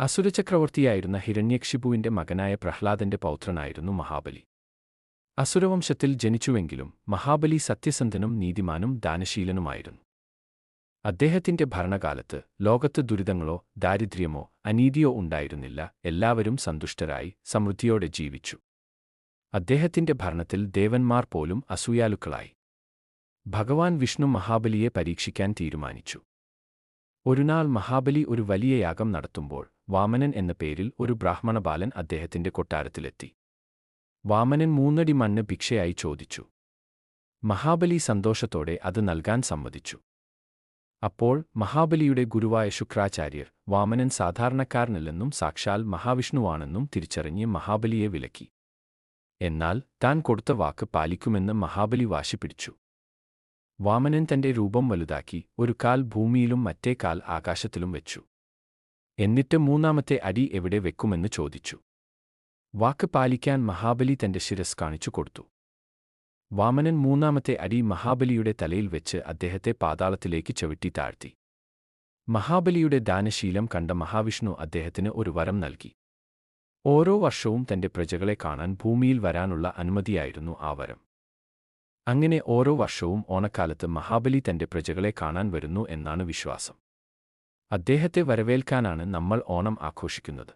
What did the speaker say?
അസുരചക്രവർത്തിയായിരുന്ന ഹിരണ്യക്ഷിപുവിന്റെ മകനായ പ്രഹ്ലാദന്റെ പൗത്രനായിരുന്നു മഹാബലി. അസുരവംശത്തിൽ ജനിച്ചുവെങ്കിലും മഹാബലി സത്യസന്ധനും നീതിമാനും ദാനശീലനുമായിരുന്നു. അദ്ദേഹത്തിന്റെ ഭരണകാലത്ത് ലോകത്ത് ദുരിതങ്ങളോ ദാരിദ്ര്യമോ അനീതിയോ ഉണ്ടായിരുന്നില്ല എല്ലാവരും സന്തുഷ്ടരായി സമൃദ്ധിയോടെ ജീവിച്ചു. അദ്ദേഹത്തിന്റെ ഭരണത്തിൽ ദേവന്മാർ പോലും അസൂയാലുക്കളായി. ഭഗവാൻ വിഷ്ണു മഹാബലിയെ പരീക്ഷിക്കാൻ തീരുമാനിച്ചു. ഒരുനാൾ മഹാബലി ഒരു വലിയ യാഗം നടത്തുമ്പോൾ വാമനൻ എന്ന പേരിൽ ഒരു ബ്രാഹ്മണ ബാലൻ അദ്ദേഹത്തിന്റെ കൊട്ടാരത്തിലെത്തി. വാമനൻ മൂന്നടി മണ്ണ് ഭിക്ഷയായി ചോദിച്ചു. മഹാബലി സന്തോഷത്തോടെ അത് നൽകാൻ സമ്മതിച്ചു. അപ്പോൾ മഹാബലിയുടെ ഗുരുവായ ശുക്രാചാര്യർ വാമനൻ സാധാരണക്കാരനല്ലെന്നും സാക്ഷാൽ മഹാവിഷ്ണുവാണെന്നും തിരിച്ചറിഞ്ഞ് മഹാബലിയെ വിലക്കി. എന്നാൽ താൻ കൊടുത്ത വാക്ക് പാലിക്കുമെന്ന് മഹാബലി വാശിപ്പിടിച്ചു വാമനൻ തന്റെ രൂപം വലുതാക്കി ഒരു കാൽ ഭൂമിയിലും മറ്റേ കാൽ ആകാശത്തിലും വെച്ചു. എന്നിട്ട് മൂന്നാമത്തെ അടി എവിടെ വെക്കുമെന്ന് ചോദിച്ചു. വാക്ക് പാലിക്കാൻ മഹാബലി തന്റെ ശിരസ് കാണിച്ചു കൊടുത്തു. വാമനൻ മൂന്നാമത്തെ അടി മഹാബലിയുടെ തലയിൽ വെച്ച് അദ്ദേഹത്തെ പാതാളത്തിലേക്ക് ചവിട്ടി താഴ്ത്തി. മഹാബലിയുടെ ദാനശീലം കണ്ട മഹാവിഷ്ണു അദ്ദേഹത്തിന് ഒരു വരം നൽകി. ഓരോ വർഷവും തന്റെ പ്രജകളെ കാണാൻ ഭൂമിയിൽ വരാനുള്ള അനുമതിയായിരുന്നു ആ വരം. അങ്ങനെ ഓരോ വർഷവും ഓണക്കാലത്ത് മഹാബലി തന്റെ പ്രജകളെ കാണാൻ വരുന്നു എന്നാണ് വിശ്വാസം. അദ്ദേഹത്തെ വരവേൽക്കാനാണ് നമ്മൾ ഓണം ആഘോഷിക്കുന്നത്.